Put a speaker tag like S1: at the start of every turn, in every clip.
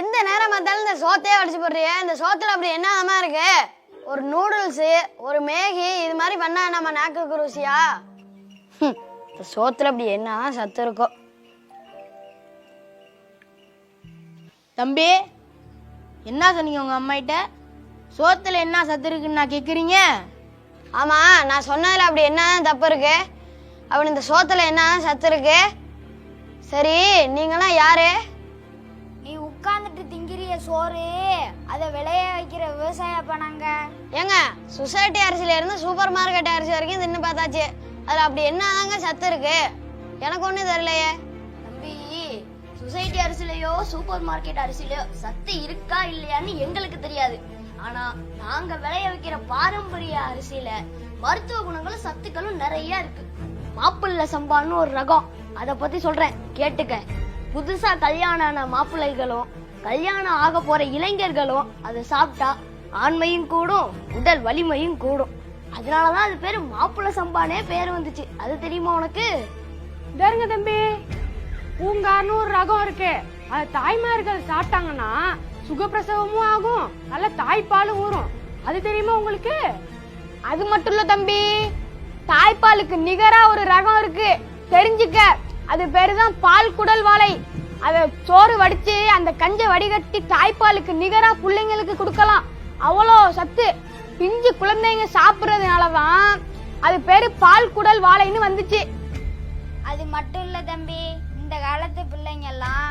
S1: எந்த நேரம் பார்த்தாலும் இந்த சோத்தையே அடிச்சு போடுறிய? இந்த சோத்துல அப்படி என்னமா இருக்கு? ஒரு நூடுல்ஸ் ஒரு மேகி இது மாதிரி பண்ணா நம்ம நாக்குக்கு ருசியா? இந்த சோத்துல அப்படி என்ன சத்து இருக்கோ?
S2: தம்பி என்ன சொன்னீங்க உங்க அம்மாகிட்ட? சோத்துல என்ன சத்து இருக்குன்னு நான் கேக்குறீங்க?
S1: ஆமா நான் சொன்னதுல அப்படி என்ன தப்பு இருக்கு? அப்படி இந்த சோத்துல என்ன சத்து இருக்கு? சரி நீங்களாம் யாரு?
S3: திங்கிறிய சோறு. அதை விளைய வைக்கிற விவசாய பண்ணாங்க
S1: ஏங்க சொசைட்டி அரிசில இருந்து சூப்பர் மார்க்கெட் அரிசி வரைக்கும் தின்னு பார்த்தாச்சு. அதுல அப்படி என்னதாங்க சத்து இருக்கு? எனக்கு ஒண்ணும் தெரியலையே.
S3: தம்பி சொசைட்டி அரிசிலையோ சூப்பர் மார்க்கெட் அரிசிலையோ சத்து இருக்கா இல்லையான்னு எங்களுக்கு தெரியாது. ஆனா நாங்க விளைய வைக்கிற பாரம்பரிய அரிசியில மருத்துவ குணங்களும் சத்துக்களும் நிறைய இருக்கு. மாப்பிள்ளை சம்பான்னு ஒரு ரகம். அத பத்தி சொல்றேன் கேட்டுக்க. புதுசா கல்யாணம் ஆன மாப்பிள்ளைகளும் கல்யாணம் ஆக போற இளைஞர்களும் அதை சாப்பிட்டா ஆண்மையும் கூடும் உடல் வலிமையும் கூடும். அதனாலதான் அது பேரு மாப்பிள்ளை சம்பானே பேர் வந்துச்சு. அது தெரியுமா உனக்கு?
S4: தருங்க தம்பி பூங்கார்னு ஒரு ரகம் இருக்கு. அது தாய்மார்கள் சாப்பிட்டாங்கன்னா சுகப்பிரசவமும் ஆகும் நல்ல தாய்ப்பாலும் ஊறும். அது தெரியுமா உங்களுக்கு? அது மட்டும் இல்ல தம்பி தாய்ப்பாலுக்கு நிகரா ஒரு ரகம் இருக்கு. தெரிஞ்சுக்க. அது பேரு தான் பால் குடல் வாழை. அத சோறு வடிச்சு அந்த கஞ்சை வடிகட்டி தாய்ப்பாலுக்கு நிகரா பிள்ளைங்களுக்கு கொடுக்கலாம். அவ்வளோ சத்து. பிஞ்சு குழந்தைங்க சாப்பிடுறதுனாலதான் அது பேரு பால் குடல் வாழைன்னு வந்துச்சு.
S3: அது மட்டும் இல்ல தம்பி இந்த காலத்து பிள்ளைங்க எல்லாம்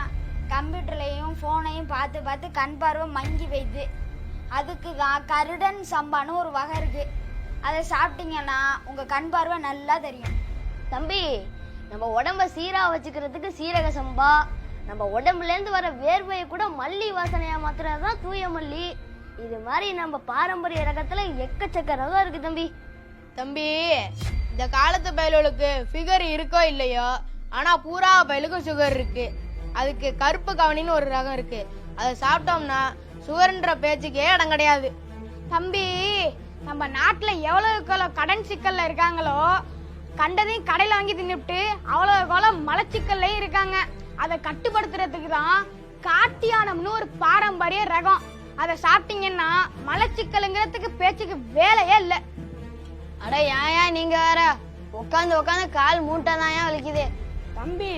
S3: கம்ப்யூட்டர்லயும் போனையும் பார்த்து பார்த்து கண் பார்வை மங்கி போயிடுது. அதுக்கு தான் கருடன் சம்பான்னு ஒரு வகை இருக்கு. அதை சாப்பிட்டீங்கன்னா உங்க கண் பார்வை நல்லா தெரியும். தம்பி நம்ம உடம்ப சீரா வச்சுக்கிறதுக்கு சீரக சம்பா நம்ம உடம்புல இருந்து வர வேர்வையை கூட மல்லி வாசனையா மாத்துறது தான் தூய மல்லி. இது மாதிரி நம்ம பாரம்பரிய ரகத்துல எக்கச்சக்க ரகம் இருக்கு தம்பி.
S2: தம்பி இந்த காலத்து பயலுக்கு ஃபிகர் இருக்கோ இல்லையோ? ஆனா பூரா பயலுக்கும் சுகர் இருக்கு. அதுக்கு கருப்பு கவனின்னு ஒரு ரகம் இருக்கு. அதை சாப்பிட்டோம்னா சுகர்ன்ற பேச்சுக்கே இடம் கிடையாது.
S4: தம்பி நம்ம நாட்டுல எவ்வளவு கடன் சிக்கல்ல இருக்காங்களோ கண்டதையும் கடையில வாங்கி தின்னுட்டு அவ்வளவுக்கு எவ்வளவு மலச்சிக்கல்லையும் இருக்காங்க. அதை கட்டுப்படுத்துறதுக்கு தான் காட்டியானம்னு ஒரு பாரம்பரிய ரகம். அதை சாப்பிட்டீங்கன்னா மலச்சிக்கலுங்கிறதுக்கு பேச்சுக்கு வேலையே இல்லை.
S1: அட ஏன் நீங்க வேற? உட்காந்து உட்காந்து கால் மூட்டை தான் ஏன் வலிக்குது.
S4: தம்பி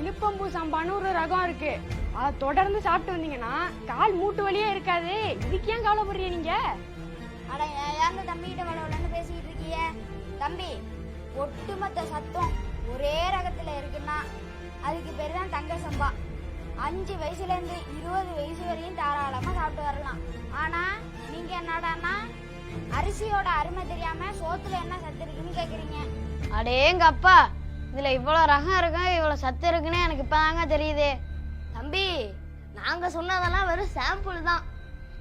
S4: இழுப்பம்பூ சம்பான்னு ஒரு ரகம் இருக்கு. அதை தொடர்ந்து சாப்பிட்டு வந்தீங்கன்னா கால் மூட்டு வலியே இருக்காது. இதுக்கு ஏன் கவலைப்படுறீங்க நீங்க?
S3: அட ஏங்க தம்பிகிட்ட வளவலன்னு பேசிட்டு இருக்கீங்க தம்பி ஒட்டுமொத்த சத்தம் ஒரே ரகத்துல இருக்குன்னா அதுக்கு பேர் தான் தங்க சம்பா. அஞ்சு வயசுல இருந்து இருபது வயசு வரையும் தாராளமா சாப்பிட்டு வரலாம். ஆனா நீங்க என்னடான்னா அரிசியோட அருமை தெரியாம சோத்துல என்ன சத்து இருக்குன்னு கேக்குறீங்க.
S1: அடேங்க அப்பா இதுல இவ்வளவு ரகம் இருக்கு இவ்வளவு சத்து இருக்குன்னு எனக்கு இப்பதாங்க தெரியுது.
S3: தம்பி நாங்க சொன்னதெல்லாம் வெறும் சாம்பிள் தான்.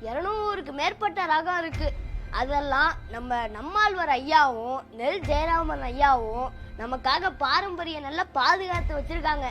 S3: இருநூறுக்கு மேற்பட்ட ரகம் இருக்கு. அதெல்லாம் நம்ம நம்மாழ்வார் ஐயாவும் நெல் ஜெயராமன் ஐயாவும் நமக்காக பாரம்பரிய நல்லா பாதுகாத்து வச்சிருக்காங்க.